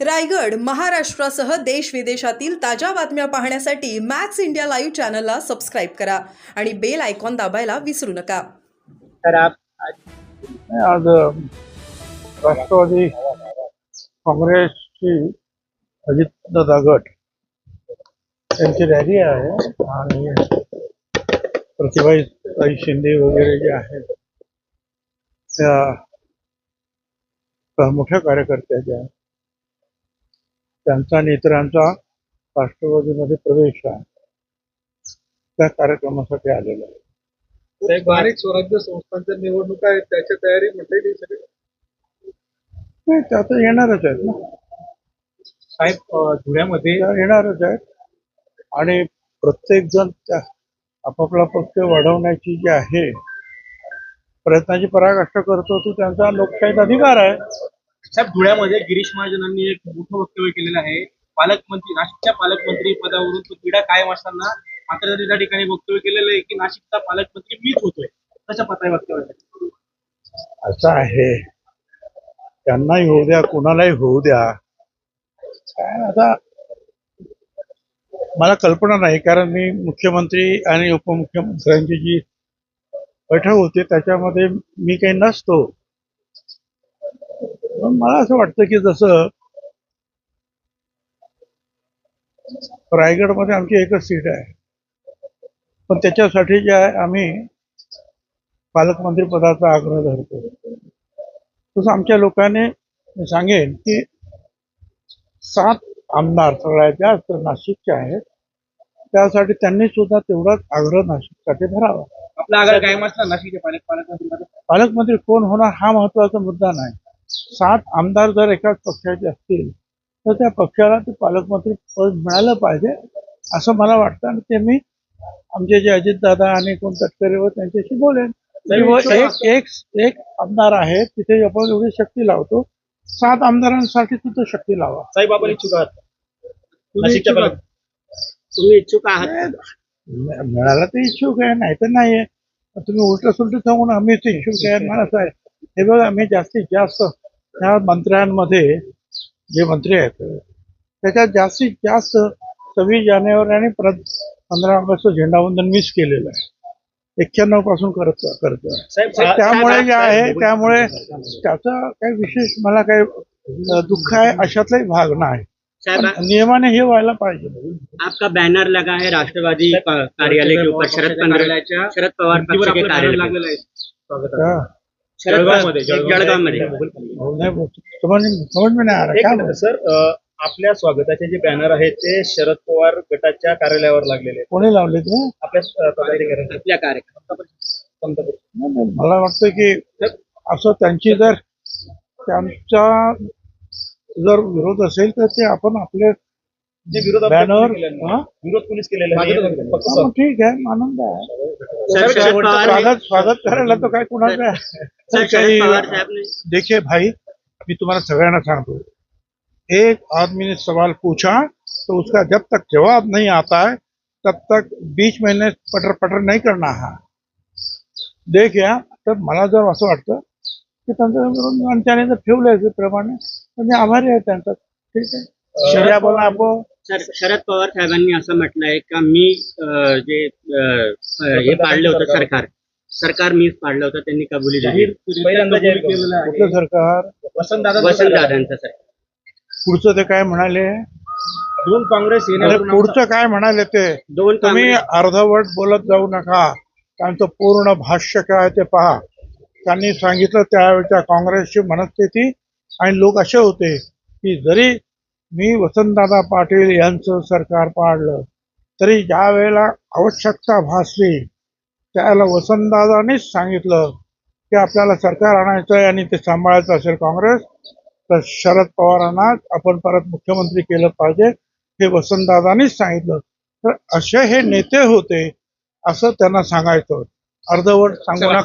रायगड महाराष्ट्रासह देश विदेशातील ताज्या बातम्या पाहण्यासाठी मॅक्स इंडिया लाईव्ह चॅनलला सबस्क्राईब करा आणि बेल आयकॉन दाबायला विसरू नका. तर आप नाही, आज राष्ट्रवादी काँग्रेसची अजितदादा गट त्यांची रॅली आहे आणि प्रतिभाताई शिंदे वगैरे जे आहेत त्या त्या मोठ्या कार्यकर्त्या ज्या आहेत, त्यांचा आणि इतरांचा राष्ट्रवादीमध्ये प्रवेश आहे. त्या कार्यक्रमासाठी आलेला आहे. स्थानिक स्वराज्य संस्थांच्या निवडणुका आहेत त्याच्या तयारी म्हणता येईल सगळे? नाही त्या तर येणारच आहेत ना. साहेब अं, धुळ्यामध्ये त्या येणारच आहेत. आणि प्रत्येक जण त्या आपापला पक्ष वाढवण्याची जी आहे प्रयत्नाची पराकाष्ठा करतो तो त्यांचा लोकशाहीत अधिकार आहे. साहेब धुळ्यामध्ये गिरीश महाजनांनी एक मोठं वक्तव्य केलेलं आहे. पालकमंत्री नाशिकच्या पालकमंत्री पदावरून तो क्रीडा कायम असताना मात्र त्यांनी त्या ठिकाणी वक्तव्य केलेलं आहे की नाशिकचा पालकमंत्री मीच होतोय. कसं पताय वक्तव्य असं आहे. त्यांनाही होऊ द्या कोणालाही होऊ द्या. काय आता मला कल्पना नाही कारण मी मुख्यमंत्री आणि उपमुख्यमंत्र्यांची जी बैठक होती त्याच्यामध्ये मी काही नसतो. पण मला असं वाटतं की जसं रायगडमध्ये आमची एकच सीट आहे. पण त्याच्यासाठी जे आहे आम्ही पालकमंत्री पदाचा आग्रह धरतो. तसं आमच्या लोकांनी मी सांगेन की सात आमदार सगळ्यात जास्त नाशिकचे आहेत त्यासाठी त्यांनी सुद्धा तेवढाच आग्रह नाशिकसाठी धरावा. आपला आग्रह असला नाशिकचे पालक पालकमंत्री पालकमंत्री कोण होणार हा महत्त्वाचा मुद्दा नाही. सात आमदार जर एकाच पक्षाचे असतील तर त्या पक्षाला ते पालकमंत्री पद मिळालं पाहिजे असं मला वाटतं. आणि ते मी आमचे जे अजितदादा आणि कोण तटकरे व त्यांच्याशी बोलेन. एक एक एक आमदार आहे तिथे आपण एवढी शक्ती लावतो सात आमदारांसाठी तिथं शक्ती लावा. साहेब आपण इच्छुक आहात. तुम्ही इच्छुक आहात? मिळाला तर इच्छुक आहे नाही तर नाही आहे तुम्ही उलट सुलट सांगून आम्हीच इच्छुक आहे मला आहे हे बघा आम्ही जास्तीत जास्त ह्या मंत्र्यांमध्ये जे मंत्री आहेत त्याच्यात जास्तीत जास्त सव्वीस जानेवारी आणि परत पंधरा ऑगस्ट झेंडावंदन मिस केलेलं आहे. एक्क्याण्णवपासून करत करतो त्यामुळे जे आहे त्यामुळे त्याचा काही विशेष मला काही दुःख आहे अशातलाही भाग नाही. नियमाने हे व्हायला पाहिजे. आपका बैनर लगा है राष्ट्रवादी कार्यालय के ऊपर शरद पवार पक्ष के कार्यालय जळगावमध्ये, हो, में नाही आ रहा क्या सर अं, आपल्या स्वागताचे जे बॅनर आहेत ते शरद पवार गटाच्या कार्यालयावर लागलेले आहेत. कोणी लावले ते? आपल्या अं, पदाधिकाऱ्यांचे. आपल्या कार्यक्रम पंतप्रधान. नाही, नाही, मला वाटतं की असं त्यांची जर त्यांचा जर विरोध असेल तर ते आपण आपले बॅनर. हा? विरोध कोणीच केलेला हा, ठीक आहे आनंद आहे स्वागत स्वागत करायला तर काय कुणाचं आहे सर तर शरद काही पवार साहब ने देखिए भाई मैं तुम्हारा सगळ्यांना सांगतो एक आदमी ने सवाल पूछा तो उसका जब तक जवाब नहीं आता है तब तक बीच में ने पटर पटर नहीं करना है देख या तर मला जर असं वाटतं की त्यांचं आणि त्याने जर तर मी आभारी आहे त्यांचा ठीक आहे शर्या बोला आपण सर शरद पवार साहेबांनी असं म्हटलंय का मी अं, जे अं, अं, हे पाडलं होतं सरकार सरकार मीच पाडलं होतं त्यांनी कबुली दिली. पहिल्यांदा जाहीर केलेलं आहे. कुठलं सरकार? वसंत दादा वसंत दादांचं सर. पुढचं ते काय म्हणाले? दोन काँग्रेस अरे येण्यावरून पुढचं काय म्हणाले ते? दोन तुम्ही काँग्रेस- अर्धवट बोलत जाऊ नका. त्यांचं पूर्ण भाष्य काय ते पहा. त्यांनी सांगितलं त्यावेळच्या काँग्रेसची मनस्थिती आणि लोक असे होते की जरी मी वसंतदादा पाटील यांचं सरकार पाडलं. तरी ज्या वेळेला आवश्यकता भासली त्यावेळेला वसंतदादानीच सांगितलं की आपल्याला सरकार आणायचं आहे आणि ते सांभाळायचं असेल काँग्रेस तर शरद पवारांना आपण परत मुख्यमंत्री केलं पाहिजे हे वसंतदादानीच सांगितलं. तर असे हे नेते होते असं त्यांना सांगायचं अर्धवट सांगू नका.